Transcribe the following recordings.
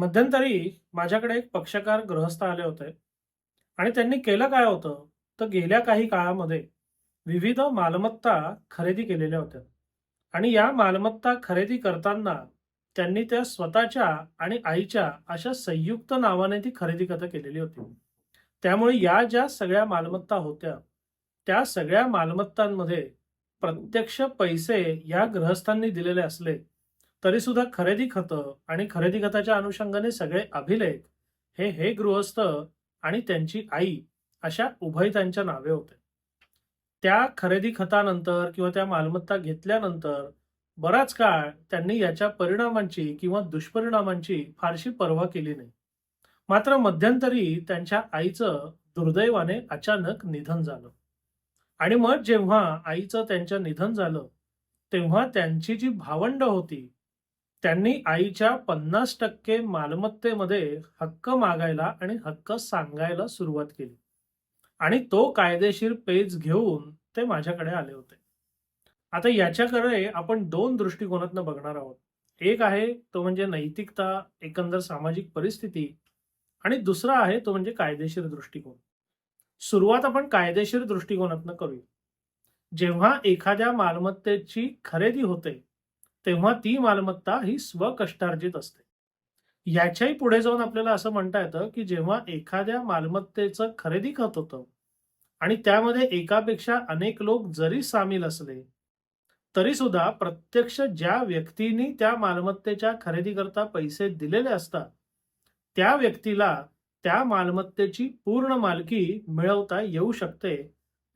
मध्यंतरी माझ्याकडे एक पक्षकार गृहस्थ आले होते. आणि त्यांनी केलं काय होतं? तर गेल्या काही काळामध्ये विविध मालमत्ता खरेदी केलेल्या होत्या. आणि या मालमत्ता खरेदी करताना त्यांनी त्या स्वतःच्या आणि आईच्या अशा संयुक्त नावाने ती खरेदी कथा केलेली होती. त्यामुळे या ज्या सगळ्या मालमत्ता होत्या त्या सगळ्या मालमत्तांमध्ये प्रत्यक्ष पैसे या ग्रहस्थांनी दिलेले असले तरी सुद्धा खरेदी खतं आणि खरेदी खताच्या अनुषंगाने सगळे अभिलेख हे हे गृहस्थ आणि त्यांची आई अशा उभय त्यांच्या नावे होते. त्या खरेदी खतानंतर किंवा त्या मालमत्ता घेतल्यानंतर बराच काळ त्यांनी याच्या परिणामांची किंवा दुष्परिणामांची फारशी पर्वा केली नाही. मात्र मध्यंतरी त्यांच्या आईचं दुर्दैवाने अचानक निधन झालं. आणि मग जेव्हा आईचं त्यांच्या निधन झालं तेव्हा त्यांची जी भावंड होती त्यांनी आईच्या पन्नास टक्के मालमत्तेमध्ये हक्क मागायला आणि हक्क सांगायला सुरुवात केली. आणि तो कायदेशीर पेज घेऊन ते माझ्याकडे आले होते. आता याच्याकडे आपण दोन दृष्टिकोनातनं बघणार आहोत. एक आहे तो म्हणजे नैतिकता एकंदर सामाजिक परिस्थिती आणि दुसरा आहे तो म्हणजे कायदेशीर दृष्टिकोन. सुरुवात आपण कायदेशीर दृष्टिकोनातनं करूया. जेव्हा एखाद्या मालमत्तेची खरेदी होते तेव्हा ती मालमत्ता ही स्वकष्टार्जित असते. याच्याही पुढे जाऊन आपल्याला असं म्हणता येतं की जेव्हा एखाद्या मालमत्तेचं खरेदी खत होतं आणि त्यामध्ये एकापेक्षा अनेक लोक जरी सामील असले तरी सुद्धा प्रत्यक्ष ज्या व्यक्तींनी त्या मालमत्तेच्या खरेदीकरता पैसे दिलेले असतात त्या व्यक्तीला त्या मालमत्तेची पूर्ण मालकी मिळवता येऊ शकते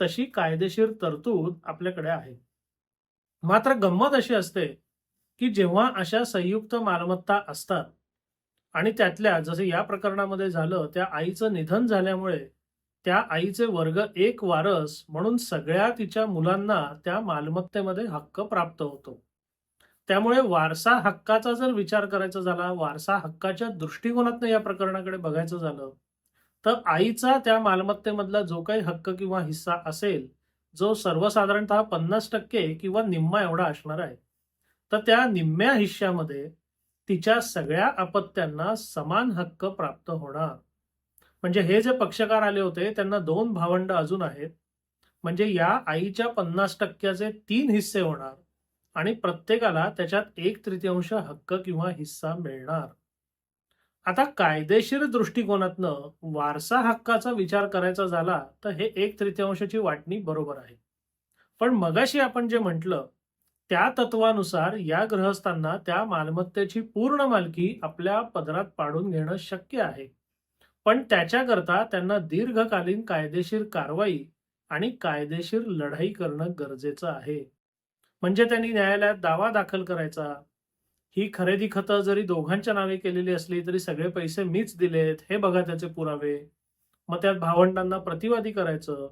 तशी कायदेशीर तरतूद आपल्याकडे आहे. मात्र गंमत अशी असते की जेव्हा अशा संयुक्त मालमत्ता असतात आणि त्यातल्या जसं या प्रकरणामध्ये झालं त्या आईचं निधन झाल्यामुळे त्या आईचे वर्ग एक वारस म्हणून सगळ्या तिच्या मुलांना त्या मालमत्तेमध्ये हक्क प्राप्त होतो. त्यामुळे वारसा हक्काचा जर विचार करायचा झाला वारसा हक्काच्या दृष्टिकोनातनं या प्रकरणाकडे बघायचं झालं तर आईचा त्या मालमत्तेमधला जो काही हक्क किंवा हिस्सा असेल जो सर्वसाधारणतः पन्नास टक्के किंवा निम्मा एवढा असणार आहे तर त्या निम्म्या हिश्श्यामध्ये तिच्या सगळ्या अपत्यांना समान हक्क प्राप्त होणार. म्हणजे हे जे पक्षकार आले होते त्यांना दोन भावंड अजून आहेत. म्हणजे या आईच्या पन्नास टक्क्याचे तीन हिस्से होणार आणि प्रत्येकाला त्याच्यात एक तृतीयांश हक्क किंवा हिस्सा मिळणार. आता कायदेशीर दृष्टिकोनातनं वारसा हक्काचा विचार करायचा झाला तर हे एक तृतीयांशाची वाटणी बरोबर आहे. पण मगाशी आपण जे म्हटलं त्या तत्वानुसार या ग्रहस्थांना त्या मालमत्तेची पूर्ण मालकी आपल्या पदरात पाडून घेणं शक्य आहे. पण त्याच्याकरता त्यांना दीर्घकालीन कायदेशीर कारवाई आणि कायदेशीर लढाई करणं गरजेचं आहे. म्हणजे त्यांनी न्यायालयात दावा दाखल करायचा. ही खरेदी खतं जरी दोघांच्या नावे केलेली असली तरी सगळे पैसे मीच दिलेत हे बघा त्याचे पुरावे. मग त्यात भावंडांना प्रतिवादी करायचं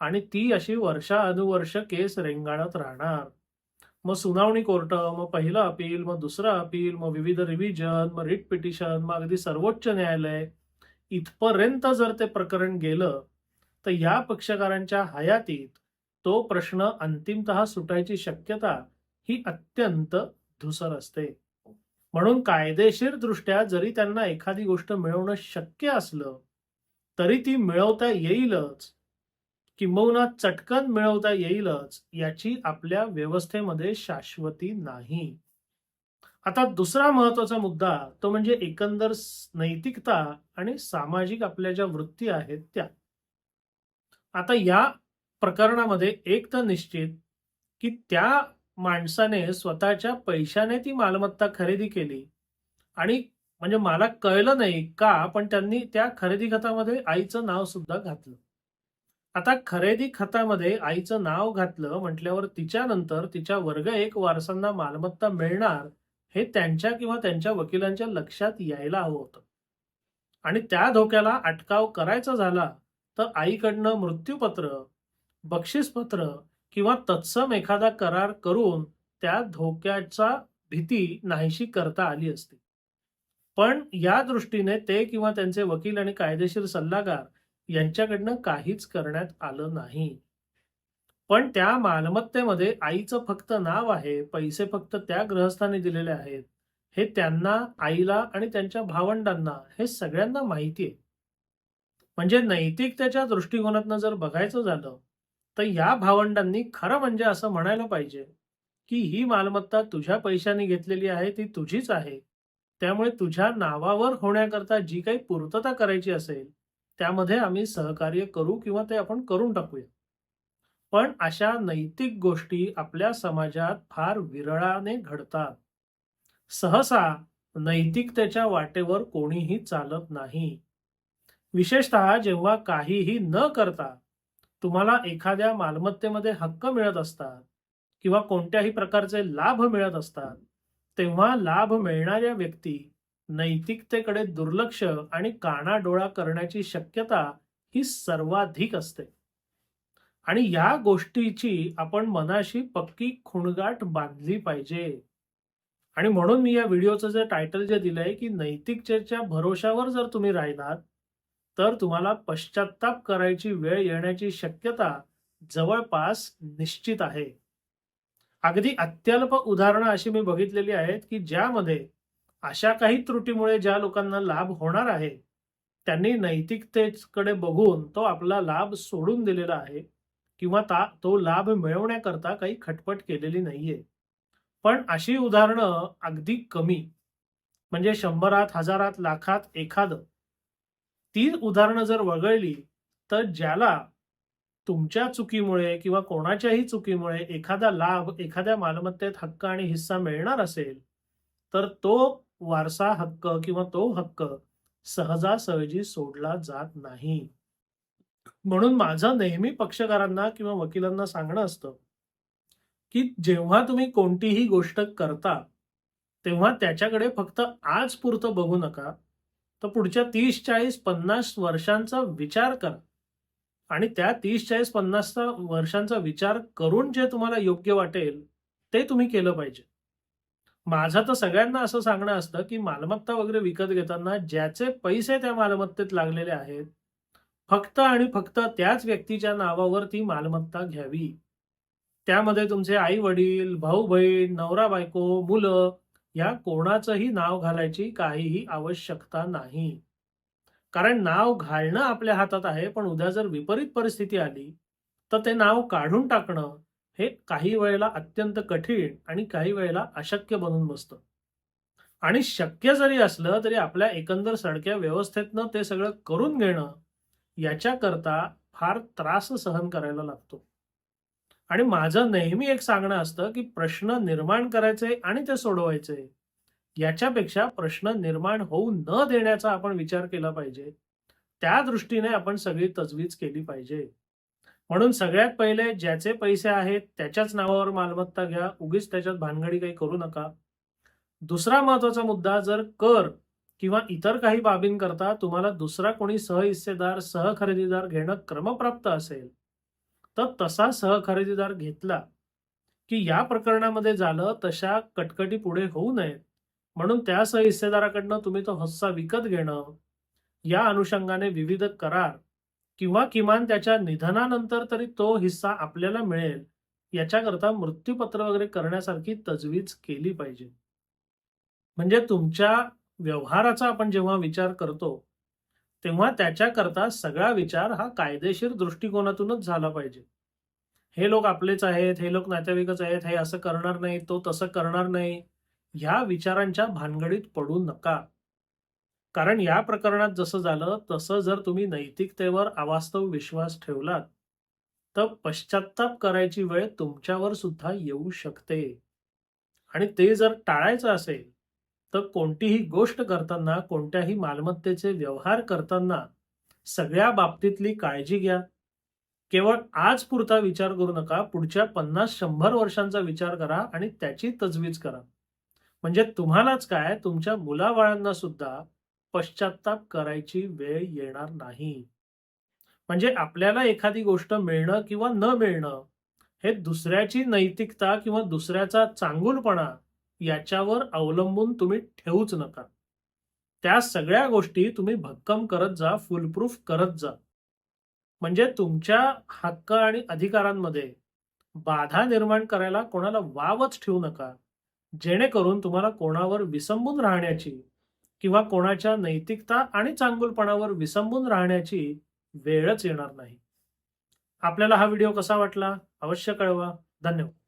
आणि ती अशी वर्षानुवर्ष केस रेंगाळत राहणार. मग सुनावणी कोर्ट मग पहिलं अपील मग दुसरं अपील मग विविध रिव्हिजन मग रिट पिटिशन मग अगदी सर्वोच्च न्यायालय. इथपर्यंत जर ते प्रकरण गेलं तर या पक्षकारांच्या हयातीत तो प्रश्न अंतिमतः सुटायची शक्यता ही अत्यंत धुसर असते. म्हणून कायदेशीर दृष्ट्या जरी त्यांना एखादी गोष्ट मिळवणं शक्य असलं तरी ती मिळवता येईलच. किंबहुना चटकन मिळवता येईलच याची आपल्या व्यवस्थेमध्ये शाश्वती नाही. आता दुसरा महत्त्वाचा मुद्दा तो म्हणजे एकंदर नैतिकता आणि सामाजिक आपल्या ज्या वृत्ती आहेत त्या. आता या प्रकरणामध्ये एक तर निश्चित की त्या माणसाने स्वतःच्या पैशाने ती मालमत्ता खरेदी केली. आणि म्हणजे मला कळलं नाही का पण त्यांनी त्या खरेदी खतामध्ये आईचं नाव सुद्धा घातलं. आता खरेदी खतामध्ये आईचं नाव घातलं म्हटल्यावर तिच्यानंतर तिच्या वर्ग एक वारसांना मालमत्ता मिळणार हे त्यांच्या किंवा त्यांच्या वकिलांच्या लक्षात यायला हवं होतं. आणि त्या धोक्याला अटकाव करायचा झाला तर आईकडनं मृत्यूपत्र बक्षीसपत्र किंवा तत्सम एखादा करार करून त्या धोक्याचा भीती नाहीशी करता आली असती. पण या दृष्टीने ते किंवा त्यांचे वकील आणि कायदेशीर सल्लागार यांच्याकडनं काहीच करण्यात आलं नाही. पण त्या मालमत्तेमध्ये आईचं फक्त नाव आहे पैसे फक्त त्या ग्रहस्थाने दिलेले आहेत. हे त्यांना आईला आणि त्यांच्या भावंडांना हे सगळ्यांना माहिती आहे म्हणजे नैतिकतेच्या दृष्टिकोनातनं जर बघायचं झालं तर या भावंडांनी खरं म्हणजे असं म्हणायला पाहिजे की ही मालमत्ता तुझ्या पैशाने घेतलेली आहे ती तुझीच आहे. त्यामुळे तुझ्या नावावर होण्याकरता जी काही पूर्तता करायची असेल त्यामध्ये आम्ही सहकार्य करू किंवा ते आपण करून टाकूया. पण अशा नैतिक गोष्टी आपल्या समाजात फार विरळाने घडतात. सहसा नैतिकतेच्या वाटेवर कोणीही चालत नाही. विशेषतः जेव्हा काहीही न करता तुम्हाला एखाद्या मालमत्तेमध्ये हक्क मिळत असतात किंवा कोणत्याही प्रकारचे लाभ मिळत असतात तेव्हा लाभ मिळणाऱ्या व्यक्ती नैतिकतेकडे दुर्लक्ष आणि कानाडोळा करण्याची शक्यता ही सर्वाधिक असते. आणि या गोष्टीची आपण मनाशी पक्की खुणगाट बांधली पाहिजे. आणि म्हणून मी या व्हिडिओचं जे टायटल जे दिलंय की नैतिकतेच्या भरोशावर जर तुम्ही राहिलात तर तुम्हाला पश्चाताप करायची वेळ येण्याची शक्यता जवळपास निश्चित आहे. अगदी अत्यल्प उदाहरणं अशी मी बघितलेली आहेत की ज्यामध्ये अशा काही त्रुटीमुळे ज्या लोकांना लाभ होणार आहे त्यांनी नैतिकतेकडे बघून तो आपला लाभ सोडून दिलेला आहे किंवा ता तो लाभ मिळवण्याकरता काही खटपट केलेली नाहीये. पण अशी उदाहरणं अगदी कमी म्हणजे शंभरात हजारात लाखात एखादं. ती उदाहरणं जर वगळली तर ज्याला तुमच्या चुकीमुळे किंवा कोणाच्याही चुकीमुळे एखादा लाभ एखाद्या मालमत्तेत हक्क आणि हिस्सा मिळणार असेल तर तो वारसा हक्क किंवा तो हक्क सहजासहजी सोडला जात नाही. म्हणून माझं नेहमी पक्षकारांना किंवा वकिलांना सांगणं असतं की जेव्हा तुम्ही कोणतीही गोष्ट करता तेव्हा त्याच्याकडे फक्त आज पुरतं बघू नका तर पुढच्या तीस चाळीस पन्नास वर्षांचा विचार करा. आणि त्या तीस चाळीस पन्नास वर्षांचा विचार करून जे तुम्हाला योग्य वाटेल ते तुम्ही केलं पाहिजे. माझं तर सगळ्यांना असं सांगणं असतं की मालमत्ता वगैरे विकत घेताना ज्याचे पैसे त्या मालमत्तेत लागलेले आहेत फक्त आणि फक्त त्याच व्यक्तीच्या नावावर ती मालमत्ता घ्यावी. त्यामध्ये तुमचे आई वडील भाऊ बहीण नवरा बायको मुलं या कोणाचंही नाव घालायची काहीही आवश्यकता नाही. कारण नाव घालणं आपल्या हातात आहे पण उद्या जर विपरीत परिस्थिती आली तर ते नाव काढून टाकणं हे काही वेळेला अत्यंत कठीण आणि काही वेळेला अशक्य बनून बसतं. आणि शक्य जरी असलं तरी आपल्या एकंदर सडक्या व्यवस्थेतनं ते सगळं करून घेणं याच्याकरता फार त्रास सहन करायला लागतो. आणि माझं नेहमी एक सांगणं असतं की प्रश्न निर्माण करायचे आणि ते सोडवायचे याच्यापेक्षा प्रश्न निर्माण होऊ न देण्याचा आपण विचार केला पाहिजे. त्या दृष्टीने आपण सगळी तजवीज केली पाहिजे. म्हणून सगळ्यात पहिले ज्याचे पैसे आहेत त्याच्याच नावावर मालमत्ता घ्या. उगीच त्याच्यात भानगडी काही करू नका. दुसरा महत्त्वाचा मुद्दा जर कर किंवा इतर काही बाबींकरता तुम्हाला दुसरा कोणी सहहिस्सेदार सहखरेदीदार घेणं क्रमप्राप्त असेल तर तसा सहखरेदीदार घेतला की या प्रकरणामध्ये झालं तशा कटकटी पुढे होऊ नयेत म्हणून त्या सहहिस्सेदाराकडनं तुम्ही तो हस्सा विकत घेणं या अनुषंगाने विविध करार किंवा किमान त्याच्या निधनानंतर तरी तो हिस्सा आपल्याला मिळेल याच्याकरता मृत्यूपत्र वगैरे करण्यासारखी तजवीज केली पाहिजे. म्हणजे तुमच्या व्यवहाराचा आपण जेव्हा विचार करतो तेव्हा त्याच्याकरता सगळा विचार हा कायदेशीर दृष्टिकोनातूनच झाला पाहिजे. हे लोक आपलेच आहेत हे लोक नातेवाईकच आहेत हे असं करणार नाही तो तसं करणार नाही ह्या विचारांच्या भानगडीत पडू नका. कारण या प्रकरणात जसं झालं तसं जर तुम्ही नैतिकतेवर अवास्तव विश्वास ठेवलात तर पश्चाताप करायची वेळ तुमच्यावर सुद्धा येऊ शकते. आणि ते जर टाळायचं असेल तर कोणतीही गोष्ट करताना कोणत्याही मालमत्तेचे व्यवहार करताना सगळ्या बाबतीतली काळजी घ्या. केवळ आज पुरता विचार करू नका पुढच्या पन्नास शंभर वर्षांचा विचार करा आणि त्याची तजवीज करा. म्हणजे तुम्हालाच काय तुमच्या मुलाबाळांना सुद्धा पश्चाताप करायची वेळ येणार नाही. म्हणजे आपल्याला एखादी गोष्ट मिळणं किंवा न मिळणं हे दुसऱ्याची नैतिकता किंवा दुसऱ्याचा चांगुलपणा याच्यावर अवलंबून तुम्ही ठेवूच नका. त्या सगळ्या गोष्टी तुम्ही भक्कम करत जा फुलप्रूफ करत जा. म्हणजे तुमच्या हक्क आणि अधिकारांमध्ये बाधा निर्माण करायला कोणाला वावच ठेवू नका. जेणेकरून तुम्हाला कोणावर विसंबून राहण्याची किंवा कोणाच्या नैतिकता आणि चांगुलपणावर विसंबून राहण्याची वेळच येणार नाही. आपल्याला हा व्हिडिओ कसा वाटला अवश्य कळवा. धन्यवाद.